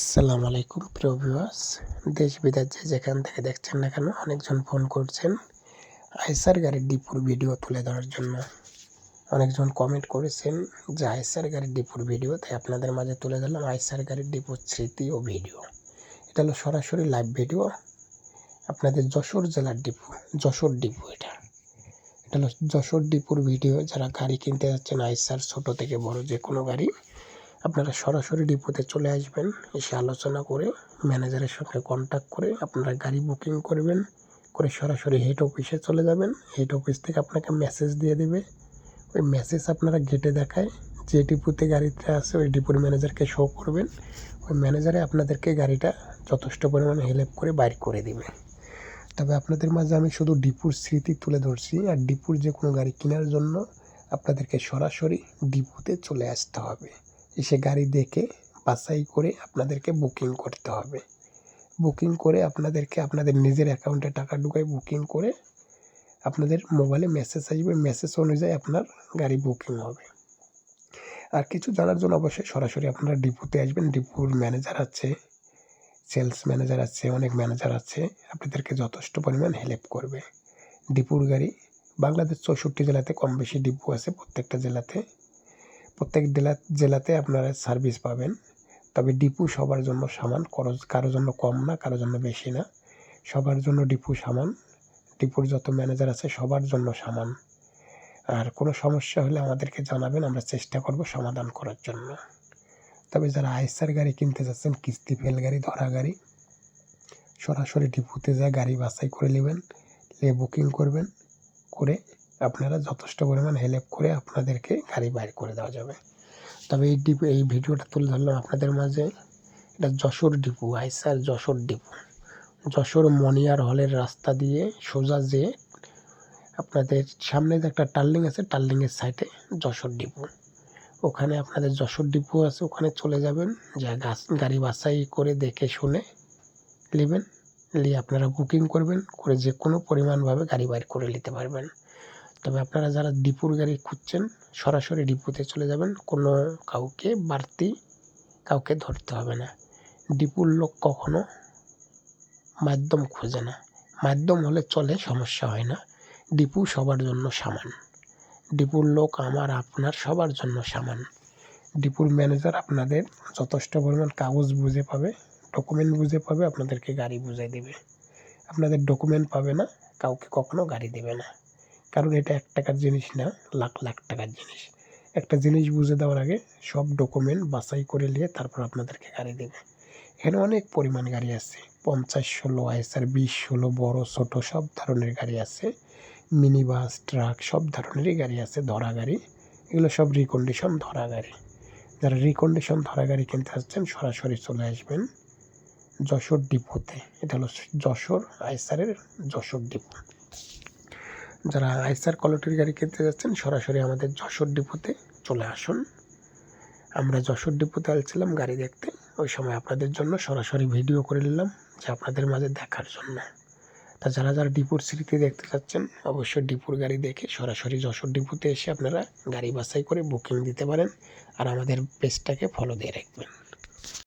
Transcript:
আসসালামু আলাইকুম, প্রিয় ভিউয়ার্স দেশ, বিদেশ যে যেখান থেকে দেখছেন না কেন, অনেকজন ফোন করছেন আইসার গাড়ির ডিপুর ভিডিও তুলে ধরার জন্য। অনেকজন কমেন্ট করেছেন যে আইসার গাড়ির ডিপুর ভিডিও তাই আপনাদের মাঝে তুলে ধরলাম আইসার গাড়ির ডিপুর স্মৃতি ও ভিডিও এটা হলো সরাসরি লাইভ ভিডিও আপনাদের যশোর জেলার ডিপু, যশোর ডিপু এটা। এটা হলো যশোর ডিপুর ভিডিও যারা গাড়ি কিনতে যাচ্ছেন আইসার ছোট থেকে বড় যে কোনো গাড়ি। আপনারা সরাসরি ডিপোতে চলে আসবেন, এসে আলোচনা করে, ম্যানেজারের সঙ্গে কন্ট্যাক্ট করে আপনারা গাড়ি বুকিং করবেন, করে সরাসরি হেড অফিসে চলে যাবেন। হেড অফিস থেকে আপনাকে মেসেজ দিয়ে দেবে। ওই মেসেজ আপনারা গেটে দেখায়, যে ডিপুতে গাড়িতে আছে, ওই ডিপুর ম্যানেজারকে শো করবেন। ওই ম্যানেজারে আপনাদেরকে গাড়িটা যথেষ্ট পরিমাণে হেল্প করে বাইর করে দিবে। তবে আপনাদের মাঝে আমি শুধু ডিপুর স্মৃতি তুলে ধরছি, আর ডিপুর যে কোনো গাড়ি কেনার জন্য আপনাদেরকে সরাসরি ডিপুতে চলে আসতে হবে। এসে গাড়ি দেখে বাছাই করে আপনাদেরকে বুকিং করতে হবে। বুকিং করে আপনাদেরকে আপনাদের নিজের অ্যাকাউন্টে টাকা ঢুকায় বুকিং করে আপনাদের মোবাইলে মেসেজ আসবে। মেসেজ অনুযায়ী আপনার গাড়ি বুকিং হবে। আর কিছু জানার জন্য অবশ্যই সরাসরি আপনারা ডিপুতে আসবেন। ডিপুর ম্যানেজার আছে সেলস ম্যানেজার আছে, অনেক ম্যানেজার আছে। আপনাদেরকে যথেষ্ট পরিমাণ হেল্প করবে। ডিপুর গাড়ি বাংলাদেশ চৌষট্টি জেলাতে কম বেশি ডিপু আছে প্রত্যেকটা জেলাতে। প্রত্যেক জেলা, জেলাতে আপনারা সার্ভিস পাবেন। তবে ডিপু সবার জন্য সমান, খরচ কারোর জন্য কম না, কারোর জন্য বেশি না। সবার জন্য ডিপু সমান, ডিপুর যত ম্যানেজার আছে সবার জন্য সমান। আর কোনো সমস্যা হলে আমাদেরকে জানাবেন, আমরা চেষ্টা করব সমাধান করার জন্য। তবে যারা আইসার গাড়ি কিনতে যাচ্ছেন, কিস্তি ফেল গাড়ি, ধরা গাড়ি, সরাসরি ডিপুতে যায়, গাড়ি বাছাই করে নেবেন, নিয়ে বুকিং করবেন, করে আপনারা যথেষ্ট পরিমাণ হেল্প করে আপনাদেরকে গাড়ি বাইর করে দেওয়া যাবে। তবে এই ডিপো এই ভিডিওটা তুলে ধরলাম আপনাদের মাঝে। এটা যশোর ডিপু আইসার যশোর ডিপু যশোর মনিয়ার হলের রাস্তা দিয়ে সোজা যেয়ে আপনাদের সামনে যে একটা টার্লিং আছে টার্লিংয়ের সাইডে যশোর ডিপু ওখানে আপনাদের যশোর ডিপু আছে, ওখানে চলে যাবেন। যা গাছ, গাড়ি বাছাই করে দেখে শুনে নেবেন। নিয়ে আপনারা বুকিং করবেন, করে যে কোনো পরিমাণভাবে গাড়ি বাইর করে নিতে পারবেন। তবে আপনারা যারা ডিপুর গাড়ি খুঁজছেন, সরাসরি ডিপুতে চলে যাবেন। কোনো কাউকে বাড়তি কাউকে ধরতে হবে না। ডিপুর লোক কখনো মাধ্যম খোঁজে না। মাধ্যম হলে চলে, সমস্যা হয় না। ডিপু সবার জন্য সমান। ডিপুর লোক আমার, আপনার সবার জন্য সমান। ডিপুর ম্যানেজার আপনাদের যথেষ্ট পরিমাণ কাগজ বুঝে পাবে, ডকুমেন্ট বুঝে পাবে, আপনাদেরকে গাড়ি বুঝে দেবে। আপনাদের ডকুমেন্ট পাবে না, কাউকে কখনো গাড়ি দেবে না। কারণ এটা এক টাকার জিনিস না, লাখ লাখ টাকার জিনিস। একটা জিনিস বুঝে দেওয়ার আগে সব ডকুমেন্ট বাছাই করে নিয়ে তারপর আপনাদেরকে গাড়ি দেবে। এখানে অনেক পরিমাণ গাড়ি আছে। পঞ্চাশ ষোলো আইসার বিশ, ষোলো, বড়, ছোটো, সব ধরনের গাড়ি আছে। মিনি বাস ট্রাক, সব ধরনেরই গাড়ি আছে, ধরা গাড়ি। এগুলো সব রিকন্ডিশন ধরা গাড়ি। যারা রিকন্ডিশন ধরা গাড়ি কিনতে আসছেন, সরাসরি চলে আসবেন যশোর ডিপোতে। এটা হলো যশোর আইসারের যশোর ডিপো। যারা আইসার কোয়ালিটির গাড়ি কিনতে যাচ্ছেন, সরাসরি আমাদের যশোর ডিপোতে চলে আসুন। আমরা যশোর ডিপোতে আসছিলাম গাড়ি দেখতে। ওই সময় আপনাদের জন্য সরাসরি ভিডিও করে নিলাম যে আপনাদের মাঝে দেখার জন্য। তা যারা যারা ডিপুর স্মৃতি দেখতে চাচ্ছেন অবশ্যই ডিপুর গাড়ি দেখে সরাসরি যশোর ডিপুতে এসে আপনারা গাড়ি বাছাই করে বুকিং দিতে পারেন। আর আমাদের পেজটাকে ফলো দিয়ে রাখবেন।